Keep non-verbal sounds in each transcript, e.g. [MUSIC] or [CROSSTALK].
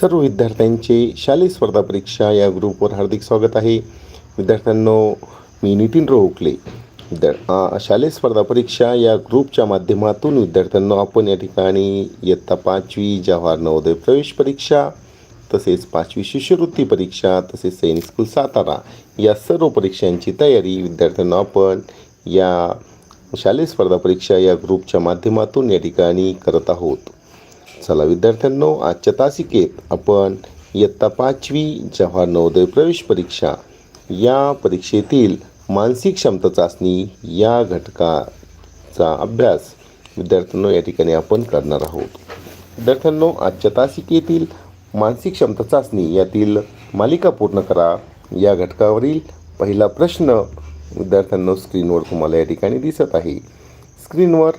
सर्व विद्यार्थ्यांचे शालेय स्पर्धा परीक्षा या ग्रुपवर हार्दिक स्वागत आहे. विद्यार्थ्यांनो मी नितीन रोहकले. विद्या शालेय स्पर्धा परीक्षा या ग्रुपच्या माध्यमातून विद्यार्थ्यांनो आपण या ठिकाणी इयत्ता पाचवी जवाहर नवोदय प्रवेश परीक्षा तसेच पाचवी शिष्यवृत्ती परीक्षा तसेच सैनिक स्कूल सातारा या सर्व परीक्षांची तयारी विद्यार्थ्यांना आपण या शालेय स्पर्धा परीक्षा या ग्रुपच्या माध्यमातून या ठिकाणी करत आहोत. चला विद्यार्थ्यांनो आजच्या तासिकेत आपण इयत्ता पाचवी जव्हार नवोदय प्रवेश परीक्षा या परीक्षेतील मानसिक क्षमता चाचणी या घटकाचा अभ्यास विद्यार्थ्यांनो या ठिकाणी आपण करणार आहोत. विद्यार्थ्यांनो आजच्या तासिकेतील मानसिक क्षमता चाचणी यातील मालिका पूर्ण करा. या घटकावरील पहिला प्रश्न विद्यार्थ्यांनो स्क्रीनवर तुम्हाला या ठिकाणी दिसत आहे. स्क्रीनवर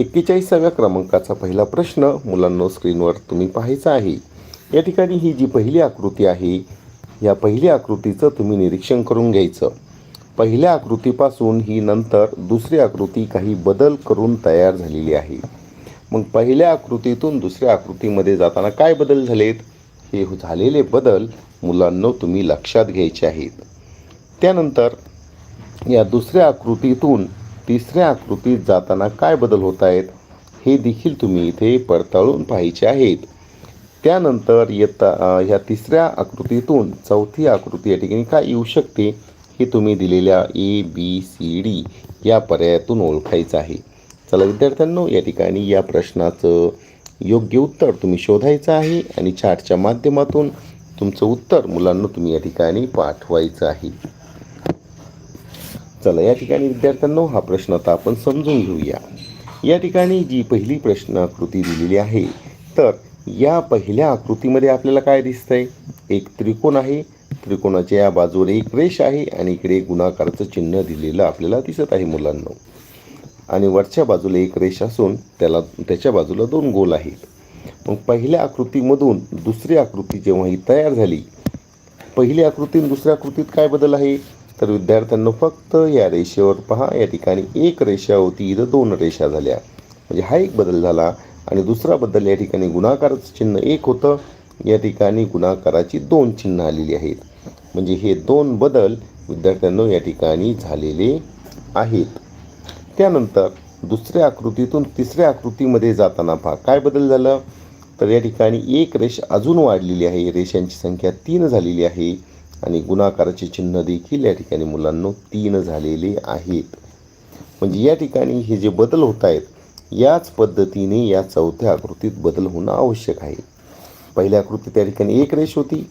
एक्केचाळीसाव्या क्रमांकाचा पहिला प्रश्न मुलांनो स्क्रीनवर तुम्ही पाहायचा आहे. या ठिकाणी ही जी पहिली आकृती आहे या पहिल्या आकृतीचं तुम्ही निरीक्षण करून घ्यायचं. पहिल्या आकृतीपासून ही नंतर दुसरी आकृती काही बदल करून तयार झालेली आहे. मग पहिल्या आकृतीतून दुसऱ्या आकृतीमध्ये जाताना काय बदल झालेत? हे झालेले बदल मुलांनो तुम्ही लक्षात घ्यायचे आहेत. त्यानंतर या दुसऱ्या आकृतीतून तिसऱ्या आकृतीत जाताना काय बदल होत आहेत हे देखील तुम्ही इथे पडताळून पाहायचे आहेत. त्यानंतर येता ह्या तिसऱ्या आकृतीतून चौथी आकृती या ठिकाणी काय येऊ शकते हे तुम्ही दिलेल्या ए बी सी डी या पर्यायातून ओळखायचं आहे. चला विद्यार्थ्यांनो या ठिकाणी या प्रश्नाचं योग्य उत्तर तुम्ही शोधायचं आहे आणि चार्टच्या माध्यमातून तुमचं उत्तर मुलांना तुम्ही या ठिकाणी पाठवायचं आहे. चला या ठिकाणी विद्यार्थ्यांनो हा प्रश्न आता आपण समजून घेऊया. या ठिकाणी जी पहिली प्रश्न आकृती दिलेली आहे तर या पहिल्या आकृतीमध्ये आपल्याला काय दिसतंय? एक त्रिकोण आहे. त्रिकोणाच्या या बाजूवर एक रेष आहे आणि इकडे गुणाकाराचं चिन्ह दिलेलं आपल्याला दिसत आहे मुलांना. आणि वरच्या बाजूला एक रेष असून त्याला त्याच्या बाजूला दोन गोल आहेत. मग पहिल्या आकृतीमधून दुसरी आकृती जेव्हा ही तयार झाली पहिली आकृती दुसऱ्या आकृतीत काय बदल आहे? तर विद्यार्थ्यांना फक्त या रेषेवर पहा. या ठिकाणी एक रेषा होती इथं दोन रेषा झाल्या. म्हणजे हा एक बदल झाला आणि दुसरा बदल या ठिकाणी गुणाकाराचं चिन्ह एक होतं. या ठिकाणी गुणाकाराची दोन चिन्ह आलेली आहेत. म्हणजे हे दोन बदल विद्यार्थ्यांना या ठिकाणी झालेले आहेत. त्यानंतर दुसऱ्या आकृतीतून तिसऱ्या आकृतीमध्ये जाताना पहा. काय बदल झालं? तर या ठिकाणी एक रेष अजून वाढलेली आहे. रेषांची संख्या तीन झालेली आहे. आणि गुणाकाराचे चिन्ह देखील या ठिकाणी मुलांना तीन झालेले आहेत. म्हणजे या ठिकाणी हे जे बदल होत आहेत याच पद्धतीने या चौथ्या आकृतीत बदल होणं आवश्यक आहे. पहिल्या आकृतीत त्या ठिकाणी एक रेष होती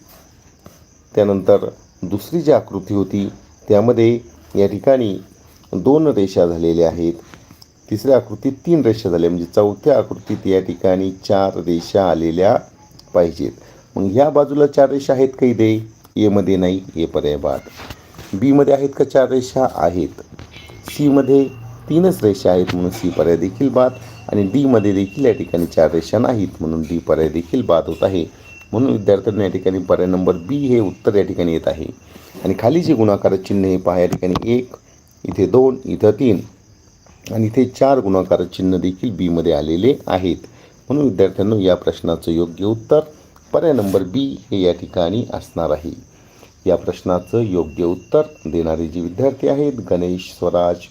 त्यानंतर दुसरी जी आकृती होती त्यामध्ये या ठिकाणी दोन रेषा झालेल्या आहेत. तिसऱ्या आकृतीत तीन रेषा झाल्या म्हणजे चौथ्या आकृतीत या ठिकाणी चार रेषा आलेल्या पाहिजेत. मग ह्या बाजूला चार रेषा आहेत काही दे एमध्ये नाही ए पर्याय बाद. बीमध्ये आहेत का चार रेषा? आहेत. सीमध्ये तीनच रेषा आहेत म्हणून सी पर्याय देखील बाद आणि डीमध्ये देखील या ठिकाणी चार रेषा नाहीत म्हणून डी पर्याय देखील बाद होत आहे. म्हणून विद्यार्थ्यांना या ठिकाणी पर्याय नंबर बी हे उत्तर या ठिकाणी येत आहे. आणि खाली जे गुणाकार चिन्ह हे पहा या ठिकाणी एक इथे दोन इथं तीन आणि इथे चार गुणाकार चिन्ह देखील बीमध्ये आलेले आहेत. म्हणून विद्यार्थ्यांना या प्रश्नाचं योग्य उत्तर पर्याय नंबर बी हे या ठिकाणी असणार आहे. या प्रश्नाचं योग्य उत्तर देणारे जे विद्यार्थी आहेत गणेश स्वराज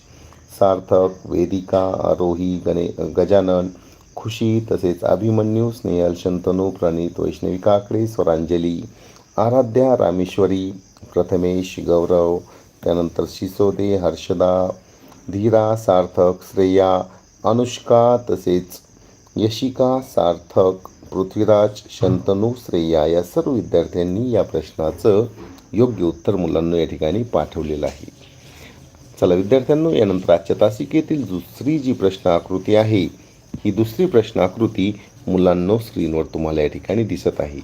सार्थक वेदिका आरोही गणे गजानन खुशी तसेच अभिमन्यू स्नेहल शंतनू प्रणित वैष्णवी काकडे स्वरांजली आराध्या रामेश्वरी प्रथमेश गौरव त्यानंतर शिसोदे हर्षदा धीरा सार्थक श्रेया अनुष्का तसेच यशिका सार्थक पृथ्वीराज शंतनू श्रेया या सर्व विद्यार्थ्यांनी या प्रश्नाचं योग्य उत्तर मुलांना या ठिकाणी पाठवलेलं आहे. चला विद्यार्थ्यांनो यानंतर आजच्या तासिकेतील दुसरी जी प्रश्न आकृती आहे ही दुसरी प्रश्न आकृती मुलांनो स्क्रीनवर तुम्हाला या ठिकाणी दिसत आहे.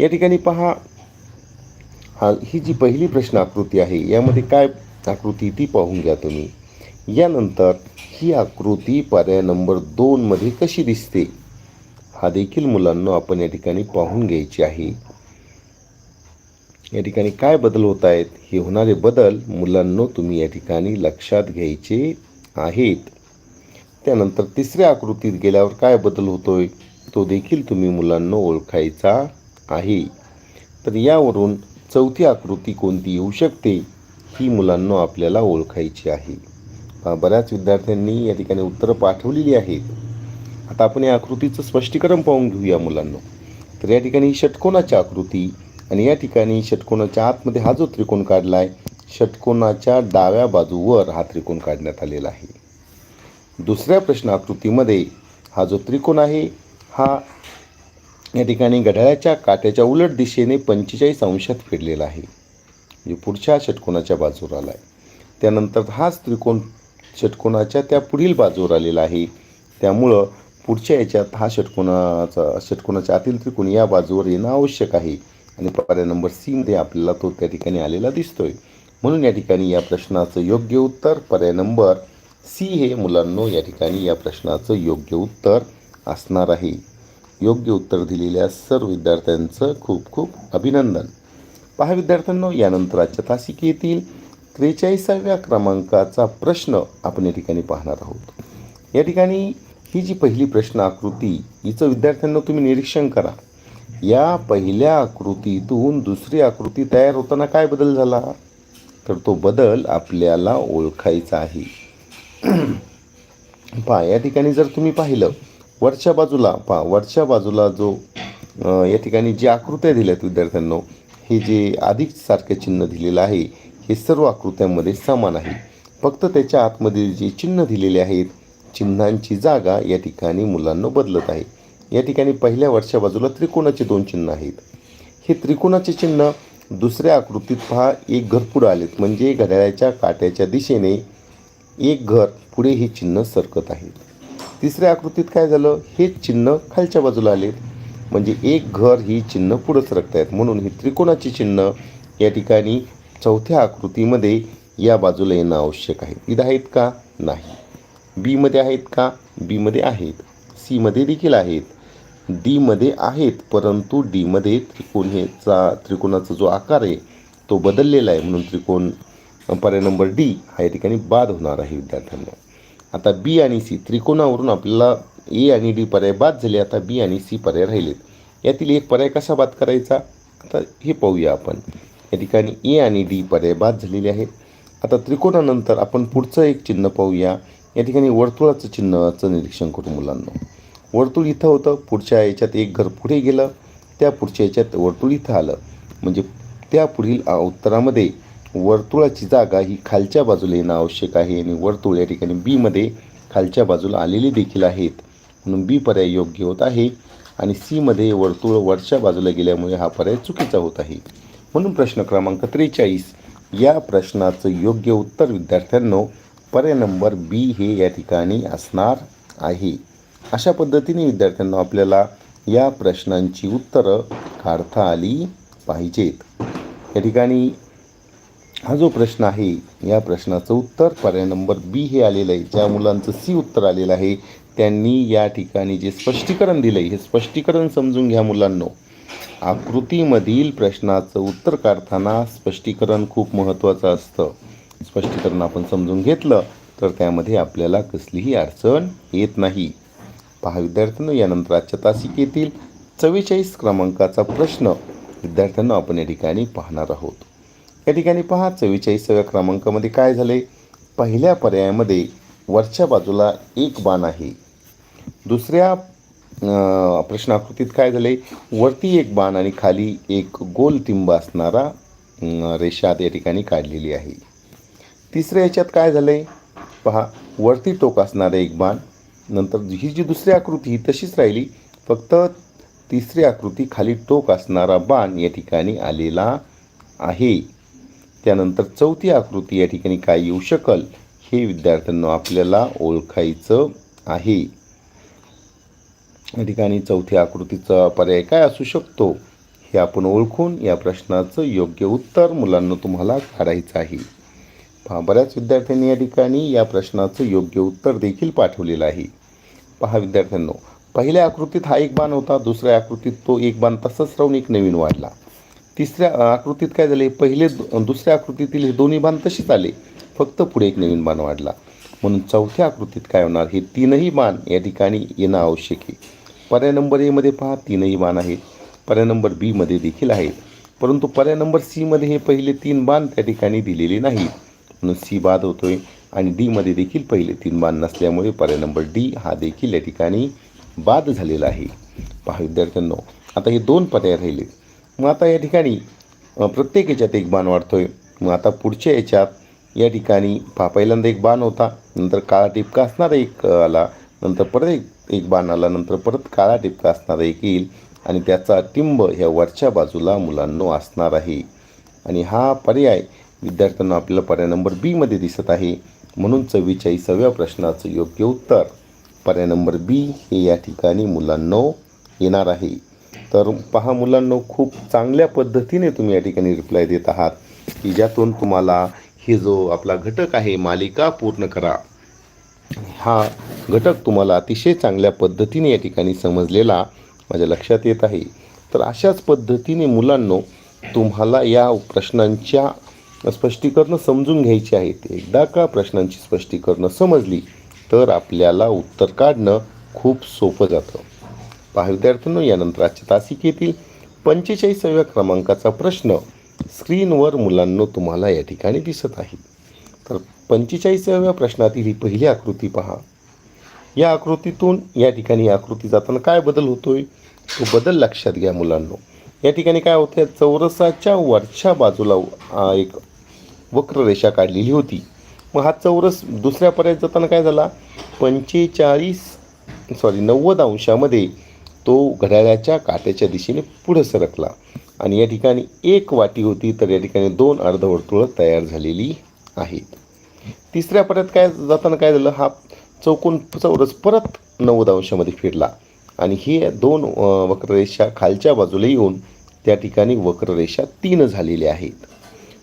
या ठिकाणी पहा हा ही जी पहिली प्रश्न आकृती आहे यामध्ये काय आकृती ती पाहून घ्या तुम्ही. यानंतर ही आकृती पर्याय नंबर दोनमध्ये कशी दिसते? हा देखील मुलांना आपण या ठिकाणी पाहून घ्यायची आहे. या ठिकाणी काय बदल होत आहेत? हे होणारे बदल मुलांनो तुम्ही या ठिकाणी लक्षात घ्यायचे आहेत. त्यानंतर तिसऱ्या आकृतीत गेल्यावर काय बदल होतोय? तो देखील तुम्ही मुलांना ओळखायचा आहे. तर यावरून चौथी आकृती कोणती येऊ शकते? ही मुलांना आपल्याला ओळखायची आहे. बऱ्याच विद्यार्थ्यांनी या ठिकाणी उत्तरं पाठवलेली आहेत. आता आपण या आकृतीचं स्पष्टीकरण पाहून घेऊया मुलांना. तर या ठिकाणी षटकोनाची आकृती आणि या ठिकाणी षटकोनाच्या आतमध्ये हा जो त्रिकोण काढला आहे षटकोनाच्या डाव्या बाजूवर हा त्रिकोण काढण्यात आलेला आहे. दुसऱ्या प्रश्न आकृतीमध्ये हा जो त्रिकोण आहे हा या ठिकाणी घड्याळाच्या काट्याच्या उलट दिशेने पंचेचाळीस अंशात फिरलेला आहे. म्हणजे पुढच्या षटकोनाच्या बाजूवर आला आहे त्यानंतर हाच त्रिकोण षटकोनाच्या त्या पुढील बाजूवर आलेला आहे. त्यामुळं पुढच्या याच्यात हा षटकोनाचा षटकोनाच्या आतील त्रिकोण या बाजूवर येणं आवश्यक आहे. आणि पर्याय नंबर सीमध्ये आपल्याला तो त्या ठिकाणी आलेला दिसतोय. म्हणून या ठिकाणी या प्रश्नाचं योग्य उत्तर पर्याय नंबर सी हे मुलांनो या ठिकाणी या प्रश्नाचं योग्य उत्तर असणार आहे. योग्य उत्तर दिलेल्या सर्व विद्यार्थ्यांचं खूप खूप अभिनंदन. पहा विद्यार्थ्यांनो यानंतर आजच्या तासिकेतील त्रेचाळीसाव्या क्रमांकाचा प्रश्न आपण या ठिकाणी पाहणार आहोत. या ठिकाणी ही जी पहिली प्रश्न आकृती हिचं विद्यार्थ्यांना तुम्ही निरीक्षण करा. या पहिल्या आकृतीतून दुसरी आकृती तयार होताना काय बदल झाला? तर तो बदल आपल्याला ओळखायचा आहे. [CLEARS THROAT] पहा या ठिकाणी जर तुम्ही पाहिलं वरच्या बाजूला पहा वरच्या बाजूला जो या ठिकाणी जी आकृत्या दिल्यात विद्यार्थ्यांना हे जे अधिक सारखे चिन्ह दिलेलं आहे हे सर्व आकृत्यांमध्ये समान आहे. फक्त त्याच्या आतमध्ये जे चिन्ह दिलेले आहेत चिन्हांची जागा या ठिकाणी मुलांना बदलत आहे. या ठिकाणी पहिल्या वरच्या बाजूला त्रिकोणाचे दोन चिन्ह आहेत. हे त्रिकोणाचे चिन्ह दुसऱ्या आकृतीत पहा एक घर पुढं आलेत. म्हणजे घड्याळाच्या काट्याच्या दिशेने एक घर पुढे हे चिन्ह सरकत आहे. तिसऱ्या आकृतीत काय झालं? हे चिन्ह खालच्या बाजूला आले म्हणजे एक घर ही चिन्ह पुढं सरकत आहेत. म्हणून हे त्रिकोणाची चिन्ह या ठिकाणी चौथ्या आकृतीमध्ये या बाजूला येणं आवश्यक आहे. इथं आहेत का? नाही. बीमध्ये आहेत का? बीमध्ये आहेत. सीमध्ये देखील आहेत. डीमध्ये आहेत परंतु डीमध्ये त्रिकोण हेचा त्रिकोणाचा जो आकार आहे तो बदललेला आहे. म्हणून त्रिकोण पर्याय नंबर डी हा या ठिकाणी बाद होणार आहे विद्यार्थ्यांना. आता बी आणि सी त्रिकोणावरून आपल्याला ए आणि डी पर्याय बाद झाले. आता बी आणि सी पर्याय राहिलेत. यातील एक पर्याय कसा बाद करायचा? आता हे पाहूया आपण. या ठिकाणी ए आणि डी पर्याय बाद झालेले आहेत. आता त्रिकोणानंतर आपण पुढचं एक चिन्ह पाहूया. या ठिकाणी वर्तुळाचं चिन्हाचं निरीक्षण करू मुलांना. वर्तुळ इथं होतं पुढच्या याच्यात एक घर पुढे गेलं त्या पुढच्या याच्यात वर्तुळ इथं आलं. म्हणजे त्या पुढील उत्तरामध्ये वर्तुळाची जागा ही खालच्या बाजूला येणं आवश्यक आहे आणि वर्तुळ या ठिकाणी बीमध्ये खालच्या बाजूला आलेली देखील आहेत. म्हणून बी पर्याय योग्य होत आहे आणि सीमध्ये वर्तुळ वरच्या बाजूला गेल्यामुळे हा पर्याय चुकीचा होत आहे. म्हणून प्रश्न क्रमांक त्रेचाळीस या प्रश्नाचं योग्य उत्तर विद्यार्थ्यांनो पर्याय नंबर बी हे या ठिकाणी असणार आहे. अशा पद्धतीने विद्यार्थ्यांना आपल्याला या प्रश्नांची उत्तरं काढता आली पाहिजेत. या ठिकाणी हा जो प्रश्न आहे या प्रश्नाचं उत्तर पर्याय नंबर बी हे आलेलं आहे. ज्या मुलांचं सी उत्तर आलेलं आहे त्यांनी या ठिकाणी जे स्पष्टीकरण दिलं आहे हे स्पष्टीकरण समजून घ्या मुलांनो. आकृतीमधील प्रश्नाचं उत्तर काढताना स्पष्टीकरण खूप महत्त्वाचं असतं. स्पष्टीकरण आपण समजून घेतलं तर त्यामध्ये आपल्याला कसलीही अडचण येत नाही. पहा विद्यार्थ्यांनो यानंतर आजच्या तासिकेतील चव्वेचाळीस क्रमांकाचा प्रश्न विद्यार्थ्यांना आपण या ठिकाणी पाहणार आहोत. या ठिकाणी पहा चव्वेचाळीसाव्या क्रमांकामध्ये काय झाले पहिल्या पर्यायामध्ये वरच्या बाजूला एक बाण आहे. दुसऱ्या प्रश्नाकृतीत काय झाले वरती एक बाण आणि खाली एक गोल टिंब असणारा रेषा या ठिकाणी काढलेली आहे. तिसऱ्या याच्यात काय झालं आहे पहा वरती टोक असणारं एक बाण नंतर ही जी दुसरी आकृती ही तशीच राहिली. फक्त तिसरी आकृती खाली टोक असणारा बाण या ठिकाणी आलेला आहे. त्यानंतर चौथी आकृती या ठिकाणी काय येऊ शकल हे विद्यार्थ्यांना आपल्याला ओळखायचं आहे. या ठिकाणी चौथ्या आकृतीचा पर्याय काय असू शकतो? हे आपण ओळखून या प्रश्नाचं योग्य उत्तर मुलांना तुम्हाला काढायचं आहे. बऱ्याच विद्यार्थ्यांनी या ठिकाणी या प्रश्नाचं योग्य उत्तर देखील पाठवलेलं आहे. पहा विद्यार्थ्यांनो पहिल्या आकृतीत हा एक बाण होता दुसऱ्या आकृतीत तो एक बाण तसाच राहून एक नवीन वाढला. तिसऱ्या आकृतीत काय झाले पहिले दुसऱ्या आकृतीतील हे दोन्ही बाण तसेच आले फक्त पुढे एक नवीन बाण वाढला. म्हणून चौथ्या आकृतीत काय होणार हे तीनही बाण या ठिकाणी येणं आवश्यक आहे. पर्याय नंबर एमध्ये पहा तीनही बाण आहेत. पर्याय नंबर बीमध्ये देखील आहेत. परंतु पर्याय नंबर सीमध्ये हे पहिले तीन बाण त्या ठिकाणी दिलेले नाहीत. म्हणून सी बाद होतोय आणि डीमध्ये देखील पहिले तीन बाण नसल्यामुळे पर्याय नंबर डी हा देखील या ठिकाणी बाद झालेला आहे. पहा विद्यार्थ्यांनो आता हे दोन पर्याय राहिले. मग आता या ठिकाणी प्रत्येक याच्यात एक बाण वाढतोय. मग आता पुढच्या याच्यात या ठिकाणी पहा पहिल्यांदा एक बाण होता नंतर काळा टिपका असणारा एक आला नंतर परत एक एक बाण आला नंतर परत काळा टिपका असणारा एक येईल आणि त्याचा टिंब ह्या वरच्या बाजूला मुलांनो असणार आहे. आणि हा पर्याय विद्यार्थ्यांना आपल्याला पर्याय नंबर बीमध्ये दिसत आहे. म्हणून चव्वेचाळीसाव्या प्रश्नाचं योग्य उत्तर. पर्याय नंबर बी हे या ठिकाणी मुलांनो येणार आहे. तर पहा मुलांनो खूप चांगल्या पद्धतीने तुम्ही या ठिकाणी रिप्लाय देत आहात. की ज्यातून तुम्हाला हे जो आपला घटक आहे मालिका पूर्ण करा. हा घटक तुम्हाला अतिशय चांगल्या पद्धतीने या ठिकाणी समजलेला माझ्या लक्षात येत आहे. तर अशाच पद्धतीने मुलांनो तुम्हाला या प्रश्नांच्या स्पष्टीकरणं समजून घ्यायची आहेत एकदा का प्रश्नांची स्पष्टीकरणं समजली तर आपल्याला उत्तर काढणं खूप सोपं जातं. पहा विद्यार्थ्यांनो यानंतर आजच्या तासिकेतील पंचेचाळीसाव्या क्रमांकाचा प्रश्न स्क्रीनवर मुलांनो तुम्हाला या ठिकाणी दिसत आहे. तर पंचेचाळीसाव्या प्रश्नातील ही पहिली आकृती पहा. या आकृतीतून या ठिकाणी आकृती जाताना काय बदल होतोय? तो बदल लक्षात घ्या मुलांनो. या ठिकाणी काय होतं चौरसाच्या वरच्या बाजूला एक वक्ररेषा काढलेली होती. मग हा चौरस दुसऱ्या पर्यायात जाताना काय झाला? पंचेचाळीस सॉरी नव्वद अंशामध्ये तो घड्याळाच्या काट्याच्या दिशेने पुढे सरकला. आणि या ठिकाणी एक वाटी होती तर या ठिकाणी दोन अर्धवर्तुळं तयार झालेली आहेत. तिसऱ्या पर्यायात काय जाताना काय झालं? हा चौकोन चौरस परत नव्वद अंशामध्ये फिरला. आणि हे दोन वक्ररेषा खालच्या बाजूला येऊन त्या ठिकाणी वक्ररेषा तीन झालेल्या आहेत.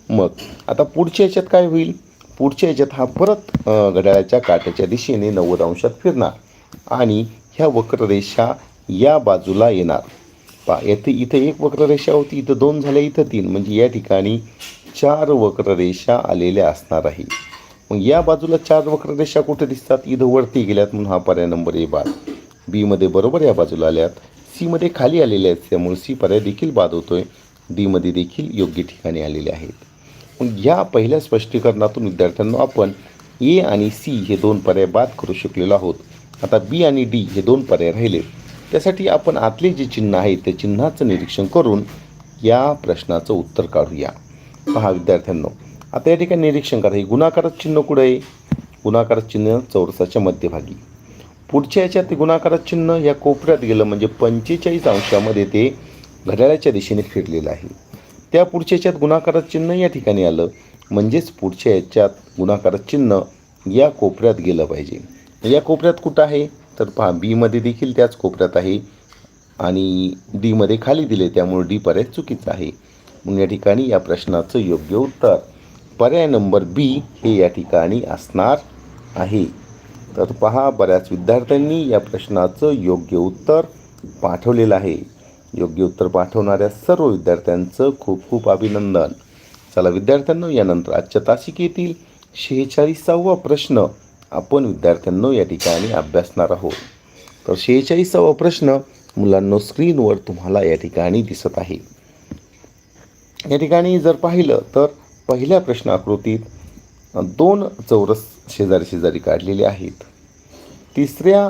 मग आता पुढच्या याच्यात काय होईल? पुढच्या याच्यात हा परत घड्याळाच्या काट्याच्या दिशेने नव्वद अंशात फिरणार आणि ह्या वक्ररेषा या बाजूला येणार. पा येथे इथं एक वक्ररेषा होती इथं दोन झाल्या इथं तीन. म्हणजे या ठिकाणी चार वक्ररेषा आलेल्या असणार आहे. मग या बाजूला चार वक्ररेषा कुठे दिसतात? इथं वरती गेल्यात म्हणून हा पर्याय नंबर ए बाद बीमध्ये बरोबर या बाजूला आल्यात. सीमध्ये खाली आलेल्या आहेत त्यामुळे सी पर्याय देखील बाद होतोय. डीमध्ये देखील योग्य ठिकाणी आलेले आहेत. मग या पहिल्या स्पष्टीकरणातून विद्यार्थ्यांना आपण ए आणि सी हे दोन पर्याय बाद करू शकलेलो आहोत. आता बी आणि डी हे दोन पर्याय राहिले. त्यासाठी आपण आतले जे चिन्ह आहे त्या चिन्हाचं निरीक्षण करून या प्रश्नाचं उत्तर काढूया. पहा विद्यार्थ्यांनो आता या ठिकाणी निरीक्षण करा. हे गुणाकारच चिन्ह कुठं आहे? गुणाकारच चिन्ह चौरसाच्या मध्यभागी. पुढच्या याच्यात ते चिन्ह या कोपऱ्यात गेलं म्हणजे पंचेचाळीस अंशामध्ये ते घड्याळाच्या दिशेने फिरलेलं आहे. त्या पुढच्या याच्यात गुणाकारात चिन्ह या ठिकाणी आलं. म्हणजेच पुढच्या याच्यात गुणाकारात चिन्ह या कोपऱ्यात गेलं पाहिजे. या कोपऱ्यात कुठं आहे? तर पहा बीमध्ये देखील त्याच कोपऱ्यात आहे आणि डीमध्ये खाली दिले त्यामुळे डी पर्याय चुकीचा आहे. म्हणून या ठिकाणी या प्रश्नाचं योग्य उत्तर. पर्याय नंबर बी हे या ठिकाणी असणार आहे. तर पहा बऱ्याच विद्यार्थ्यांनी या प्रश्नाचं योग्य उत्तर पाठवलेलं आहे. योग्य उत्तर पाठवणाऱ्या सर्व विद्यार्थ्यांचं खूप खूप अभिनंदन. चला विद्यार्थ्यांनो यानंतर आजच्या तासिकेतील शेहेचाळीसावा प्रश्न आपण विद्यार्थ्यांनो या ठिकाणी अभ्यासणार आहोत. तर शेहेचाळीसावा प्रश्न मुलांनो स्क्रीनवर तुम्हाला या ठिकाणी दिसत आहे. या ठिकाणी जर पाहिलं तर पहिल्या प्रश्न आकृतीत दोन चौरस शेजारी शेजारी काढलेले आहेत. तिसऱ्या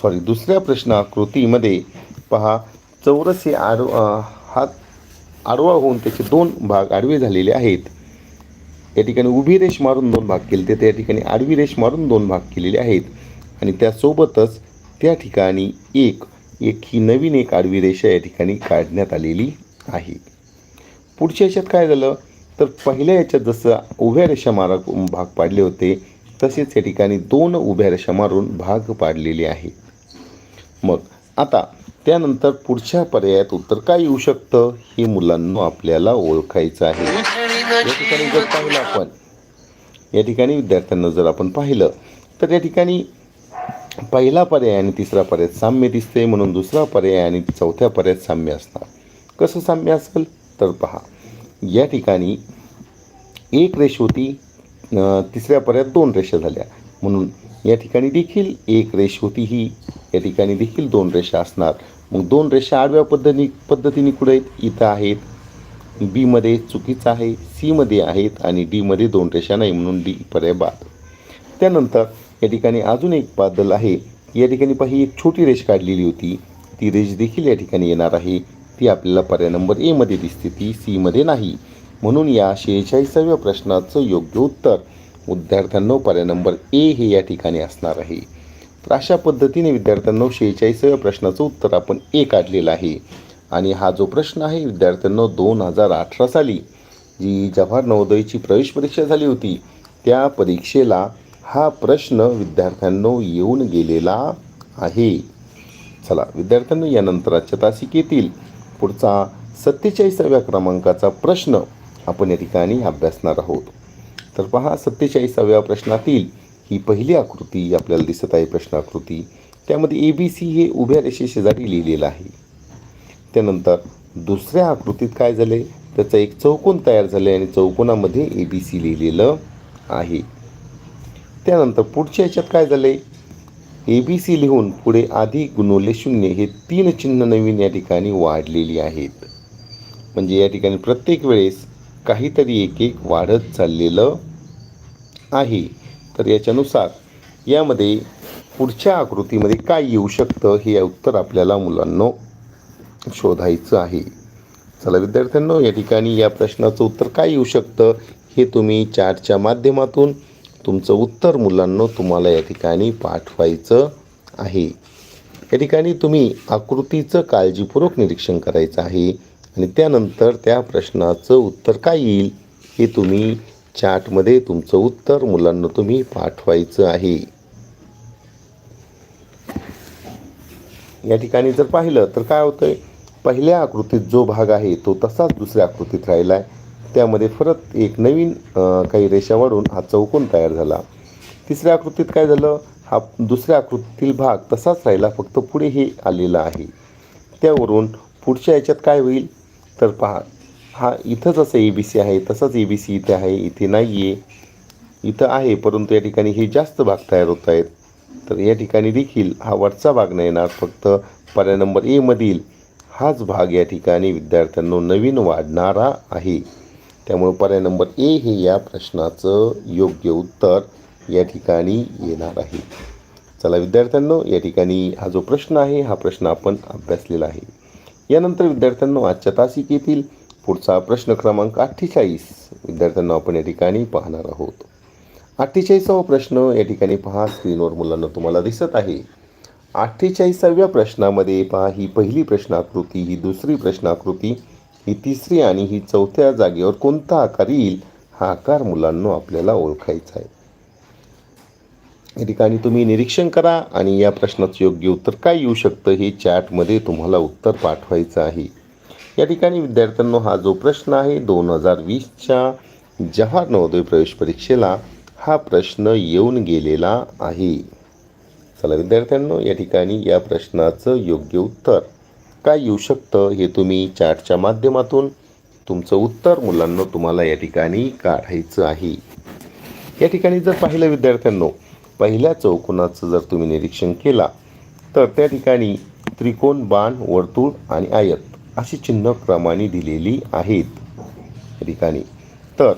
सॉरी दुसऱ्या प्रश्न आकृतीमध्ये पहा चौरस हे आड हा आडवा होऊन त्याचे दोन भाग आडवे झालेले आहेत. या ठिकाणी उभी रेष मारून दोन भाग केले ते त्या ठिकाणी आडवी रेष मारून दोन भाग केलेले आहेत. आणि त्यासोबतच त्या ठिकाणी एक एक ही नवीन एक आडवी रेषा या ठिकाणी काढण्यात आलेली आहे. पुढच्या याच्यात काय झालं? तर पहिल्या याच्यात जसं उभ्या रेषा मारा भाग पाडले होते तसेच या ठिकाणी दोन उभ्या रेषा मारून भाग पाडलेले आहेत. मग आता त्यानंतर पुढच्या पर्यायात उत्तर काय येऊ शकतं? हे मुलांना आपल्याला ओळखायचं आहे. या ठिकाणी जर पाहिलं आपण या ठिकाणी विद्यार्थ्यांना जर आपण पाहिलं तर या ठिकाणी पहिला पर्याय आणि तिसरा पर्याय साम्य दिसते म्हणून दुसरा पर्याय आणि चौथ्या पर्यायात साम्य असणार. कसं साम्य असेल? तर पहा या ठिकाणी एक रेष होती तिसऱ्या पर्यायात दोन रेषा झाल्या. म्हणून या ठिकाणी देखील एक रेष होती ही या ठिकाणी देखील दोन रेषा असणार. मग दोन रेषा आडव्या पद्धती पद्धतीने कुठे आहेत? इथं आहेत. बीमध्ये चुकीचं आहे सीमध्ये आहेत आणि डीमध्ये दोन रेषा नाही म्हणून डी पर्याय बाद. त्यानंतर या ठिकाणी अजून एक बदल आहे. या ठिकाणी पाही एक छोटी रेष काढलेली होती. ती रेष देखील या ठिकाणी येणार आहे. ती आपल्याला पर्याय नंबर एमध्ये दिसते. ती सीमध्ये नाही. म्हणून या शेहेचाळीसाव्या प्रश्नाचं योग्य उत्तर विद्यार्थ्यांनो पर्याय नंबर ए हे या ठिकाणी असणार आहे. तर अशा पद्धतीने विद्यार्थ्यांनो शेहेचाळीसाव्या प्रश्नाचं उत्तर आपण ए काढलेलं आहे. आणि हा जो प्रश्न आहे विद्यार्थ्यांनो दोन हजार अठरा साली जी जवाहर नवोदयची प्रवेश परीक्षा झाली होती त्या परीक्षेला हा प्रश्न विद्यार्थ्यांनो येऊन गेलेला आहे. चला विद्यार्थ्यांनो यानंतर आजच्या तासिकेतील पुढचा सत्तेचाळीसाव्या क्रमांकाचा प्रश्न आपण या ठिकाणी अभ्यासणार आहोत. तर पहा सत्तेचाळीसाव्या प्रश्नातील ही पहिली आकृती आपल्याला दिसत आहे प्रश्न आकृती त्यामध्ये ए बी सी हे उभ्या रेषेशेजारी लिहिलेलं आहे. त्यानंतर दुसऱ्या आकृतीत काय झाले? त्याचं एक चौकोन तयार झाले आणि चौकोनामध्ये ए बी सी लिहिलेलं आहे. त्यानंतर पुढच्या याच्यात काय झाले ए बी सी लिहून पुढे आधी गुणवले शून्य. हे तीन चिन्ह नवीन या ठिकाणी वाढलेली आहेत. म्हणजे या ठिकाणी प्रत्येक वेळेस काहीतरी एक एक वाढत चाललेलं आहे. तर याच्यानुसार यामध्ये पुढच्या आकृतीमध्ये काय येऊ शकतं हे उत्तर आपल्याला मुलांनो शोधायचं आहे. चला विद्यार्थ्यांनो या ठिकाणी या प्रश्नाचं उत्तर काय येऊ शकतं हे तुम्ही चार्टच्या माध्यमातून तुमचं उत्तर मुलांनो तुम्हाला या ठिकाणी पाठवायचं आहे. या ठिकाणी तुम्ही आकृतीचं काळजीपूर्वक निरीक्षण करायचं आहे. आणि त्यानंतर त्या प्रश्नाचं उत्तर काय येईल? हे तुम्ही चार्टमध्ये तुमचं उत्तर मुलांना तुम्ही पाठवायचं आहे. या ठिकाणी जर पाहिलं तर काय होतं आहे पहिल्या आकृतीत जो भाग आहे तो तसाच दुसऱ्या आकृतीत राहिला आहे त्यामध्ये परत एक नवीन काही रेषा वाढून हा चौकोन तयार झाला. तिसऱ्या आकृतीत काय झालं? हा दुसऱ्या आकृतीतील भाग तसाच राहिला फक्त पुढे हे आलेला आहे. त्यावरून पुढच्या याच्यात काय होईल? तर पहा हा इथं जसं ए बी सी आहे तसंच ए बी सी इथे आहे इथे नाही आहे इथं आहे परंतु या ठिकाणी हे जास्त भाग तयार होत आहेत. तर या ठिकाणी देखील हा वरचा भाग नाही येणार फक्त पर्याय नंबर एमधील हाच भाग या ठिकाणी विद्यार्थ्यांनो नवीन वाढणारा आहे. त्यामुळे पर्याय नंबर ए हे या प्रश्नाचं योग्य उत्तर या ठिकाणी येणार आहे. चला विद्यार्थ्यांनो या ठिकाणी हा जो प्रश्न आहे हा प्रश्न आपण अभ्यासलेला आहे. यानंतर विद्यार्थ्यांना आजच्या तासिक येथील पुढचा प्रश्न क्रमांक अठ्ठेचाळीस. विद्यार्थ्यांना आपण या ठिकाणी पाहणार आहोत. अठ्ठेचाळीसावा प्रश्न या ठिकाणी पहा. स्क्रीनवर मुलांना तुम्हाला दिसत आहे. अठ्ठेचाळीसाव्या प्रश्नामध्ये पहा. ही पहिली प्रश्नाकृती ही दुसरी प्रश्नाकृती ही तिसरी आणि ही चौथ्या जागेवर कोणता आकार येईल हा आकार मुलांना आपल्याला ओळखायचा आहे. या ठिकाणी तुम्ही निरीक्षण करा आणि या प्रश्नाचं योग्य उत्तर काय येऊ शकतं हे चॅटमध्ये तुम्हाला उत्तर पाठवायचं आहे. या ठिकाणी विद्यार्थ्यांनो हा जो प्रश्न आहे दोन हजार वीसच्या जहार नवोदय प्रवेश परीक्षेला हा प्रश्न येऊन गेलेला आहे. चला विद्यार्थ्यांनो या ठिकाणी या प्रश्नाचं योग्य उत्तर काय येऊ शकतं हे तुम्ही चॅटच्या माध्यमातून तुमचं उत्तर मुलांना तुम्हाला या ठिकाणी काढायचं आहे. या ठिकाणी जर पाहिलं विद्यार्थ्यांनो पहिल्या चौकोनाचं जर तुम्ही निरीक्षण केला तर त्या ठिकाणी त्रिकोण बाण वर्तुळ आणि आयत अशी चिन्ह क्रमाने दिलेली आहेत. ठिकाणी. तर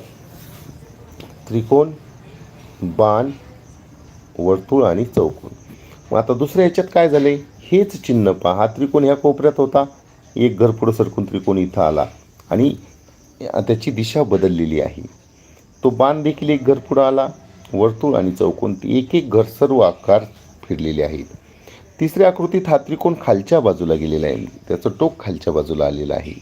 त्रिकोण बाण वर्तुळ आणि चौकोन. मग आता दुसऱ्या ह्याच्यात काय झाले हेच चिन्ह पहा. हा त्रिकोण ह्या कोपऱ्यात होता. एक घर पुढं सरकून त्रिकोण इथं आला. आणि त्याची दिशा बदललेली आहे. तो बाण देखील एक घर पुढं आला. वर्तुळ आणि चौकोन एक एक घर सर्व आकार फिरलेले आहेत. तिसऱ्या आकृतीत हा त्रिकोण खालच्या बाजूला गेलेला आहे. त्याचं टोक खालच्या बाजूला आलेलं आहे.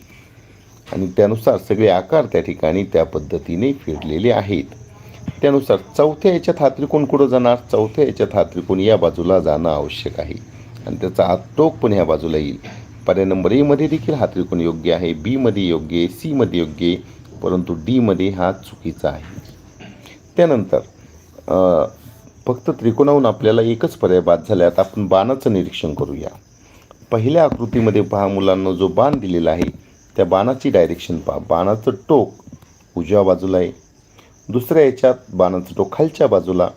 आणि त्यानुसार सगळे आकार त्या ठिकाणी त्या पद्धतीने फिरलेले आहेत. त्यानुसार चौथ्या याच्यात हा त्रिकोण कुठं जाणार? चौथ्या याच्यात हा त्रिकोण या बाजूला जाणं आवश्यक आहे. आणि त्याचा हात टोक पण ह्या बाजूला येईल. पर्याय नंबर एमध्ये देखील हा त्रिकोण योग्य आहे. बीमध्ये योग्य आहे. सीमध्ये योग्य आहे. परंतु डीमध्ये हा चुकीचा आहे. त्यानंतर फक्त त्रिकोणाहून आपल्याला एकच पर्याय बाद झाला आता आपण बाणाचं निरीक्षण करूया. पहिल्या आकृतीमध्ये पहा मुलांना जो बाण दिलेला आहे त्या बाणाची डायरेक्शन पहा. बाणाचं टोक उजव्या बाजूला आहे. दुसऱ्या याच्यात बाणाचं टोक खालच्या बाजूला.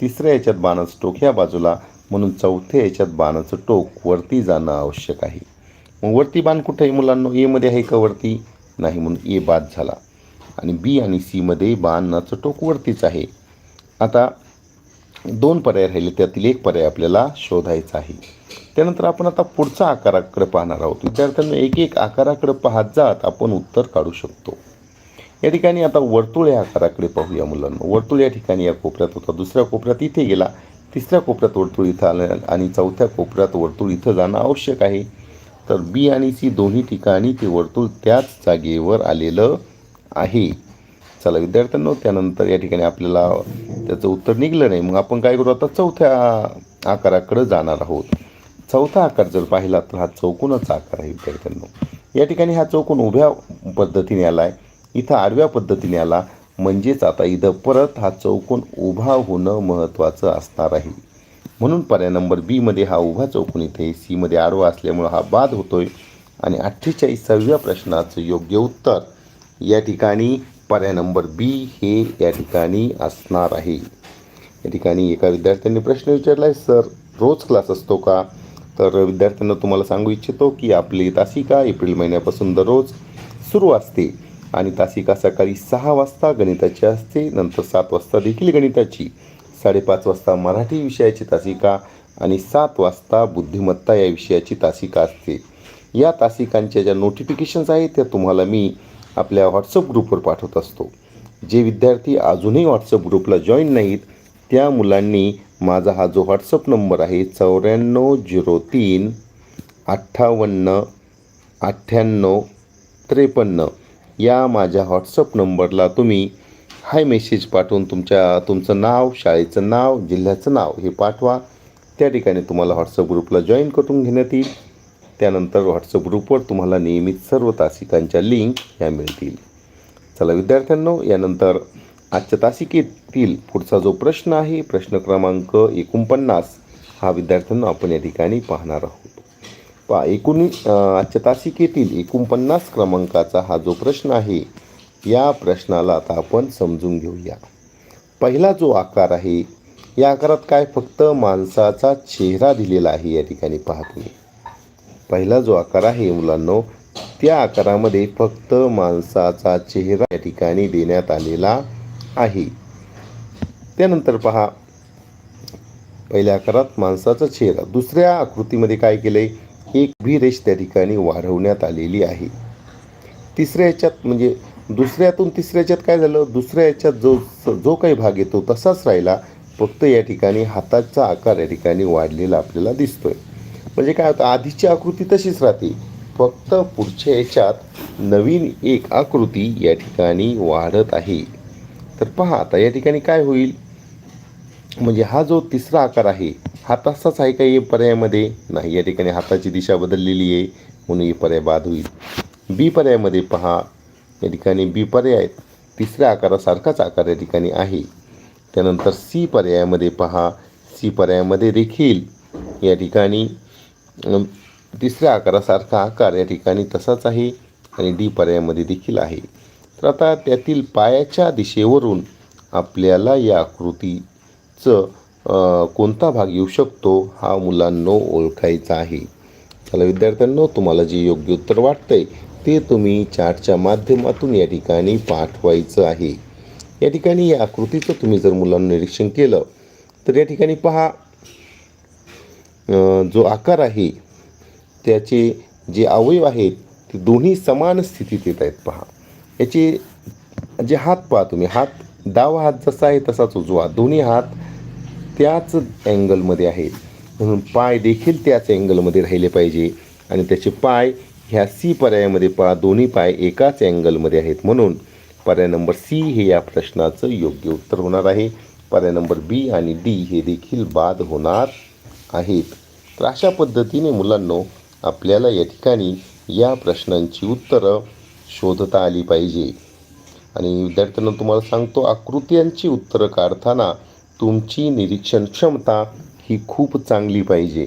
तिसऱ्या याच्यात बाणाचं टोक ह्या बाजूला. म्हणून चौथ्या याच्यात बाणाचं टोक वरती जाणं आवश्यक आहे. मग वरती बाण कुठं आहे मुलांना? एमध्ये आहे का वरती? नाही म्हणून ए बाद झाला. आणि बी आणि सीमध्ये बाणाचं टोक वरतीच आहे. आता दोन पर्याय राहिले त्यातील एक पर्याय आपल्याला शोधायचा आहे. त्यानंतर आपण आता पुढचा आकाराकडे पाहणार आहोत. विद्यार्थ्यांना एक एक आकाराकडे पाहत जात आपण उत्तर काढू शकतो. या ठिकाणी आता वर्तुळ या आकाराकडे पाहूया मुलांना. वर्तुळ या ठिकाणी या कोपऱ्यात होता. दुसऱ्या कोपऱ्यात इथे गेला. तिसऱ्या कोपऱ्यात वर्तुळ इथं आलं आणि चौथ्या कोपऱ्यात वर्तुळ इथं जाणं आवश्यक आहे. तर बी आणि सी दोन्ही ठिकाणी ते वर्तुळ त्याच जागेवर आलेलं आहे. चला विद्यार्थ्यांनो त्यानंतर या ठिकाणी आपल्याला त्याचं उत्तर निघलं नाही. मग आपण काय करू? आता चौथ्या आकाराकडे जाणार आहोत. चौथा आकार जर पाहिला तर हा चौकोनच आकार आहे विद्यार्थ्यांनो. या ठिकाणी हा चौकोन उभ्या पद्धतीने आला आहे इथं आडव्या पद्धतीने आला. म्हणजेच आता इथं परत हा चौकोन उभा होणं महत्त्वाचं असणार आहे. म्हणून पर्याय नंबर बीमध्ये हा उभा चौकोन इथे सीमध्ये आडवा असल्यामुळं हा बाद होतोय. आणि अठ्ठेचाळीसाव्या प्रश्नाचं योग्य उत्तर या ठिकाणी पर्याय नंबर बी हे या ठिकाणी असणार आहे. या ठिकाणी एका विद्यार्थ्यांनी प्रश्न विचारला आहे सर रोज क्लास असतो का? तर विद्यार्थ्यांना तुम्हाला सांगू इच्छितो की आपली तासिका एप्रिल महिन्यापासून दररोज सुरू असते आणि तासिका सकाळी सहा वाजता गणिताची असते नंतर सात वाजता देखील गणिताची साडेपाच वाजता मराठी विषयाची तासिका आणि सात वाजता बुद्धिमत्ता या विषयाची तासिका असते. या तासिकांच्या ज्या नोटिफिकेशन्स आहेत त्या तुम्हाला मी आपल्या व्हॉट्सअप ग्रुपवर पाठवत असतो. जे विद्यार्थी अजूनही व्हॉट्सअप ग्रुपला जॉईन नाहीत त्या मुलांनी माझा हा जो व्हॉट्सअप नंबर आहे चौऱ्याण्णव झिरो तीन अठ्ठावन्न अठ्ठ्याण्णव त्रेपन्न या माझ्या व्हॉट्सअप नंबरला तुम्ही हाय मेसेज पाठवून तुमच्या तुमचं नाव शाळेचं नाव जिल्ह्याचं नाव हे पाठवा. त्या ठिकाणी तुम्हाला व्हॉट्सअप ग्रुपला जॉईन करून घेण्यात येईल. त्यानंतर व्हॉट्सअप ग्रुपवर तुम्हाला नियमित सर्व तासिकांच्या लिंक ह्या मिळतील. चला विद्यार्थ्यांनो यानंतर आजच्या तासिकेतील पुढचा जो प्रश्न आहे प्रश्न क्रमांक एकोणपन्नास हा विद्यार्थ्यांना आपण या ठिकाणी पाहणार आहोत. पा एकोणी आजच्या तासिकेतील एकोणपन्नास क्रमांकाचा हा जो प्रश्न आहे या प्रश्नाला आता आपण समजून घेऊया. पहिला जो आकार आहे या आकारात काय फक्त माणसाचा चेहरा दिलेला आहे या ठिकाणी पाहतो पहिला जो आकार आहे मुलांनो त्या आकारामध्ये फक्त माणसाचा चेहरा या ठिकाणी देण्यात आलेला आहे. त्यानंतर पहा पहिल्या आकारात माणसाचा चेहरा. दुसऱ्या आकृतीमध्ये काय केलंय? एक भी रेष त्या ठिकाणी वाढवण्यात आलेली आहे. तिसऱ्या याच्यात म्हणजे दुसऱ्यातून तिसऱ्या याच्यात काय झालं? दुसऱ्या याच्यात जो जो काही भाग येतो तसाच राहिला. फक्त या ठिकाणी हाताचा आकार या ठिकाणी वाढलेला आपल्याला दिसतोय. म्हणजे काय होतं आधीची आकृती तशीच राहते. फक्त पुढच्या याच्यात नवीन एक आकृती या ठिकाणी वाढत आहे. तर पहा आता या ठिकाणी काय होईल? म्हणजे हा जो तिसरा आकार आहे हा तसाच आहे का या पर्यायामध्ये? नाही या ठिकाणी हाताची दिशा बदललेली आहे म्हणून हे पर्याय बाद होईल. बी पर्यायामध्ये पहा या ठिकाणी बी पर्याय तिसऱ्या आकारासारखाच आकार या ठिकाणी आहे. त्यानंतर सी पर्यायामध्ये पहा सी पर्यायामध्ये देखील या ठिकाणी तिसऱ्या आकारासारखा आकार या ठिकाणी तसाच आहे आणि डी पर्यायामध्ये देखील आहे. तर आता त्यातील पायाच्या दिशेवरून आपल्याला या आकृतीचं कोणता भाग येऊ शकतो हा मुलांनो ओळखायचा आहे. चला विद्यार्थ्यांनो तुम्हाला जे योग्य उत्तर वाटतंय ते तुम्ही चार्टच्या माध्यमातून या ठिकाणी पाठवायचं आहे. या ठिकाणी या आकृतीचं तुम्ही जर मुलांना निरीक्षण केलं तर या ठिकाणी पहा. जो आकार आहे त्याचे जे अवयव आहेत ते दोन्ही समान स्थितीत येत आहेत. पहा. याचे जे हात पहा तुम्ही हात डावा हात जसा आहे तसाच उजवा. दोन्ही हात त्याच अँगलमध्ये आहेत. म्हणून पाय देखील त्याच अँगलमध्ये राहिले पाहिजे. आणि त्याचे पाय ह्या सी पर्यायामध्ये पहा दोन्ही पाय एकाच अँगलमध्ये आहेत. म्हणून पर्याय नंबर सी हे या प्रश्नाचं योग्य उत्तर होणार आहे. पर्याय नंबर बी आणि डी हे देखील बाद होणार आहेत. तर अशा पद्धतीने मुलांनो आपल्याला या ठिकाणी या प्रश्नांची उत्तरं शोधता आली पाहिजे. आणि विद्यार्थ्यांना तुम्हाला सांगतो आकृत्यांची उत्तरं काढताना तुमची निरीक्षण क्षमता ही खूप चांगली पाहिजे.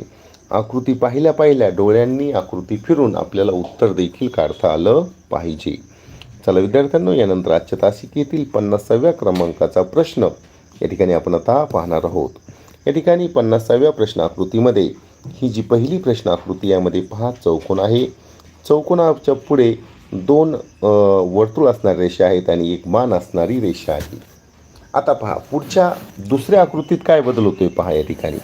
आकृती पाहिल्या पाहिल्या डोळ्यांनी आकृती फिरून आपल्याला उत्तर देखील काढता आलं पाहिजे. चला विद्यार्थ्यांनो यानंतर आजच्या तासिकेतील पन्नासाव्या क्रमांकाचा प्रश्न या ठिकाणी आपण आता पाहणार आहोत. या ठिकाणी पन्नासाव्या प्रश्न आकृतीमध्ये ही जी पहिली प्रश्न आकृती यामध्ये पहा चौकोन आहे. चौकोनाच्या पुढे दोन वर्तुळ असणारी रेषा आहेत आणि एक मान असणारी रेषा आहे. आता पहा पुढच्या दुसऱ्या आकृतीत काय बदल होतोय पहा या ठिकाणी.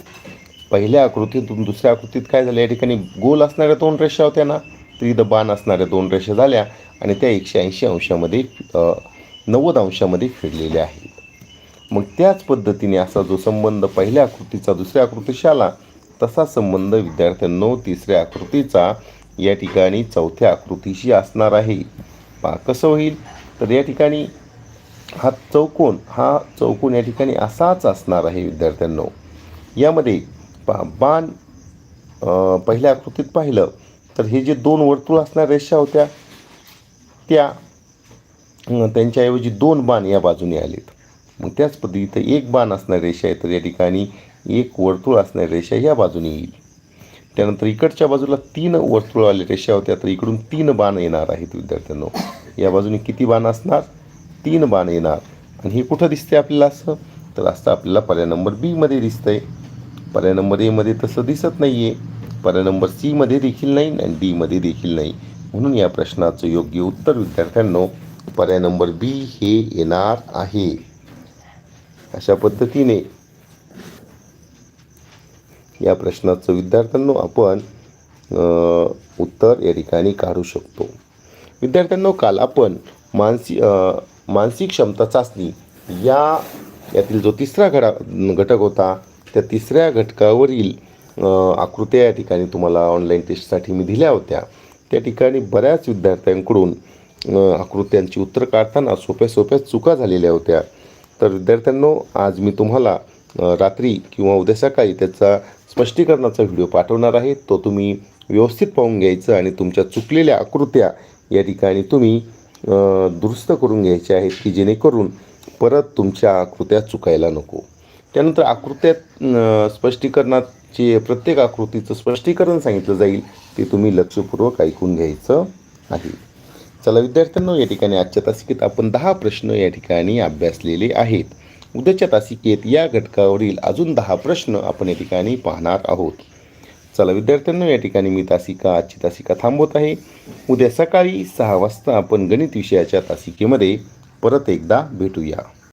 पहिल्या आकृतीतून दुसऱ्या आकृतीत काय झालं? या ठिकाणी गोल असणाऱ्या दोन रेषा होत्या ना? त्रिद बाण असणाऱ्या दोन रेषा झाल्या आणि त्या एकशे ऐंशी अंशामध्ये नव्वद अंशामध्ये फिरलेल्या आहेत. मग त्याच पद्धतीने असा जो संबंध पहिल्या आकृतीचा दुसऱ्या आकृतीशी आला तसा संबंध विद्यार्थ्यांनो तिसऱ्या आकृतीचा या ठिकाणी चौथ्या आकृतीशी असणार आहे. पहा कसं होईल? तर या ठिकाणी हा चौकोन हा चौकोन या ठिकाणी असाच असणार आहे विद्यार्थ्यांनो. यामध्ये पहा बाण पहिल्या आकृतीत पाहिलं तर हे जे दोन वर्तुळ असणाऱ्या रेषा होत्या त्या त्यांच्याऐवजी दोन बाण या बाजूने आलेत. मग त्याच पद्धतीत एक बाण असणारी रेषा आहे तर या ठिकाणी एक वर्तुळ असणारी रेषा या बाजूने येईल. त्यानंतर इकडच्या बाजूला तीन वर्तुळवाल्या रेषा होत्या. तर इकडून तीन बाण येणार आहेत विद्यार्थ्यांनो. या बाजूने किती बाण असणार? तीन बाण येणार. आणि हे कुठं दिसते आपल्याला असं? तर असं आपल्याला पर्याय नंबर बीमध्ये दिसतंय. पर्याय नंबर एमध्ये तसं दिसत नाही आहे पर्याय नंबर सीमध्ये देखील नाही आणि डीमध्ये देखील नाही. म्हणून या प्रश्नाचं योग्य उत्तर विद्यार्थ्यांनो पर्याय नंबर बी हे येणार आहे. अशा पद्धतीने या प्रश्नाचं विद्यार्थ्यांनो आपण उत्तर या ठिकाणी काढू शकतो. विद्यार्थ्यांनो काल आपण मानसिक मानसिक क्षमता चाचणी या यातील जो तिसरा घडा घटक होता त्या तिसऱ्या घटकावरील आकृत्या या ठिकाणी तुम्हाला ऑनलाईन टेस्टसाठी मी दिल्या होत्या. त्या ठिकाणी बऱ्याच विद्यार्थ्यांकडून आकृत्यांची उत्तर काढताना सोप्या सोप्या चुका झालेल्या होत्या. तर विद्यार्थ्यांनो आज मी तुम्हाला रात्री किंवा उद्या सकाळी त्याचा स्पष्टीकरणाचा व्हिडिओ पाठवणार आहे. तो तुम्ही व्यवस्थित पाहून घ्यायचं आणि तुमच्या चुकलेल्या आकृत्या या ठिकाणी तुम्ही दुरुस्त करून घ्यायच्या आहेत की जेणेकरून परत तुमच्या आकृत्या चुकायला नको. त्यानंतर आकृत्यात स्पष्टीकरणाचे प्रत्येक आकृतीचं स्पष्टीकरण सांगितलं जाईल ते तुम्ही लक्षपूर्वक ऐकून घ्यायचं आहे. चला विद्यार्थ्यांनो या ठिकाणी आजच्या तासिकेत आपण दहा प्रश्न या ठिकाणी अभ्यासलेले आहेत. उद्याच्या तासिकेत या घटकावरील अजून दहा प्रश्न आपण या ठिकाणी पाहणार आहोत. चला विद्यार्थ्यांना या ठिकाणी मी तासिका आजची तासिका थांबवत आहे. उद्या सकाळी सहा वाजता आपण गणित विषयाच्या तासिकेमध्ये परत एकदा भेटूया.